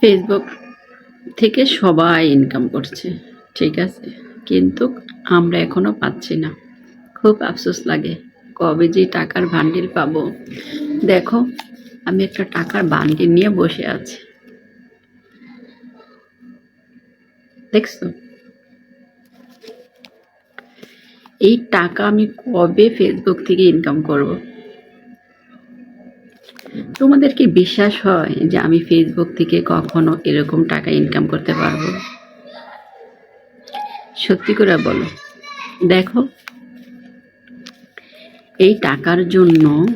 Facebook থেকে সবাই income করছে, ঠিক আছে? কিন্তু আমরা এখনও পাচ্ছি না। খুব আফসোস লাগে, কবে যে টাকার বান্ডিল পাবো। দেখো, আমি একটা টাকার বান্ডিল নিয়ে বসে আছি। দেখছ? এই টাকা আমি কবে ফেসবুক থেকে ইনকাম করব? তোমাদের কি বিশ্বাস হয় যে আমি ফেসবুক থেকে কখনো এরকম টাকা ইনকাম করতে পারব? সত্যি করে বলো। দেখো, এই টাকার জন্য,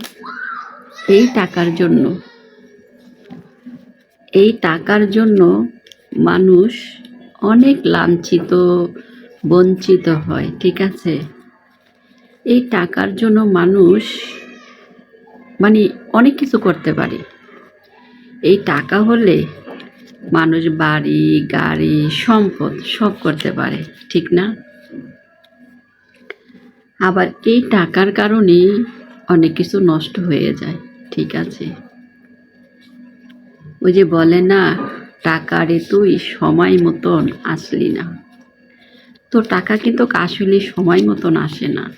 এই টাকার জন্য, এই টাকার জন্য মানুষ অনেক লাঞ্ছিত, বঞ্চিত হয়, ঠিক আছে? এই টাকার জন্য মানুষ মানে অনেক কিছু করতে পারি। এই টাকা হলে মানুষ বাড়ি, গাড়ি, সম্পদ সব করতে পারে, ঠিক না? আবার এই টাকার কারণে অনেক কিছু নষ্ট হয়ে যায়, ঠিক আছে? ওই যে বলে না, টাকা রে তুই সময় মতন আসলি না। তো টাকা কিন্তু আসলে সময় মতন আসে না।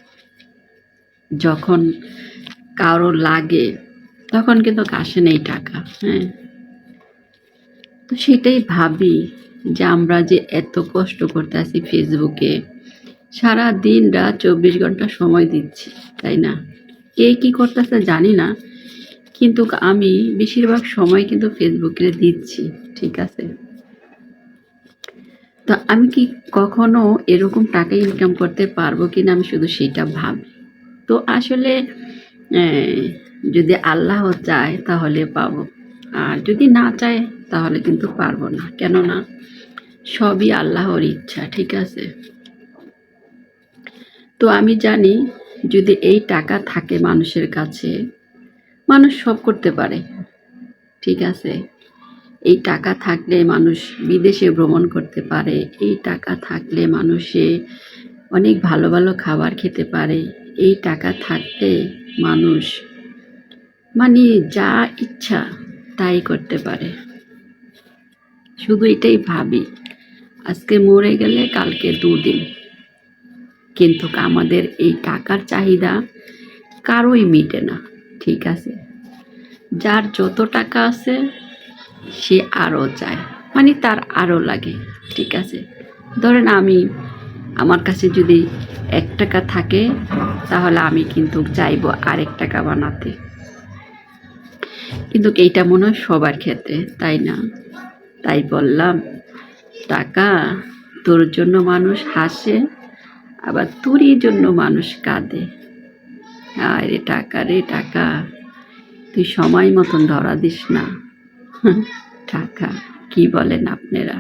যখন কারও লাগে, তখন কিন্তু আসে নেই টাকা হ্যাঁ। তো সেটাই ভাবি যে আমরা যে এত কষ্ট করতে আছি ফেসবুকে, সারা দিন রাত চব্বিশ ঘণ্টা সময় দিচ্ছি, তাই না? কে কী করতেছে জানি না, কিন্তু আমি বেশিরভাগ সময় কিন্তু ফেসবুকে দিচ্ছি, ঠিক আছে? তো আমি কি কখনো এরকম টাকা ইনকাম করতে পারব কিনা আমি শুধু সেটা ভাবি। তো আসলে যদি আল্লাহ চায় তাহলে পাবো। আর যদি না চায় তাহলে কিন্তু পারব না। কেননা সবই আল্লাহর ইচ্ছা, ঠিক আছে? তো আমি জানি যদি এই টাকা থাকে মানুষের কাছে, মানুষ সব করতে পারে, ঠিক আছে? এই টাকা থাকলে মানুষ বিদেশে ভ্রমণ করতে পারে, এই টাকা থাকলে মানুষে অনেক ভালো ভালো খাবার খেতে পারে এই টাকা থাকলে মানুষ। মানে যা ইচ্ছা তাই করতে পারে। শুধু এটাই ভাবি, আজকে মরে গেলে কালকে দুদিন। কিন্তু আমাদের এই টাকার চাহিদা কারোই মিটে না, ঠিক আছে? যার যত টাকা আছে, সে আরও চায়। মানে তার আরও লাগে, ঠিক আছে? ধরেন আমি আমার কাছে যদি এক টাকা থাকে, তাহলে আমি কিন্তু চাইব আরেক টাকা বানাতে। কিন্তু এইটা মনে হয় সবার ক্ষেত্রে, তাই না? তাই বললাম, টাকা তোর জন্য মানুষ হাসে, আবার তোরই জন্য মানুষ কাঁদে। আর রে টাকা রে টাকা, তুই সময় মতন ধরা দিস না। টাকা, কি বলেন আপনারা?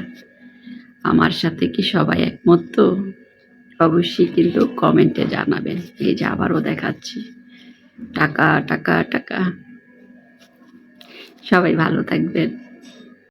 আমার সাথে কি সবাই একমত? তো অবশ্যই কিন্তু কমেন্টে জানাবেন। এই যে আবারও দেখাচ্ছি। টাকা টাকা টাকা। সবাই ভালো থাকবেন।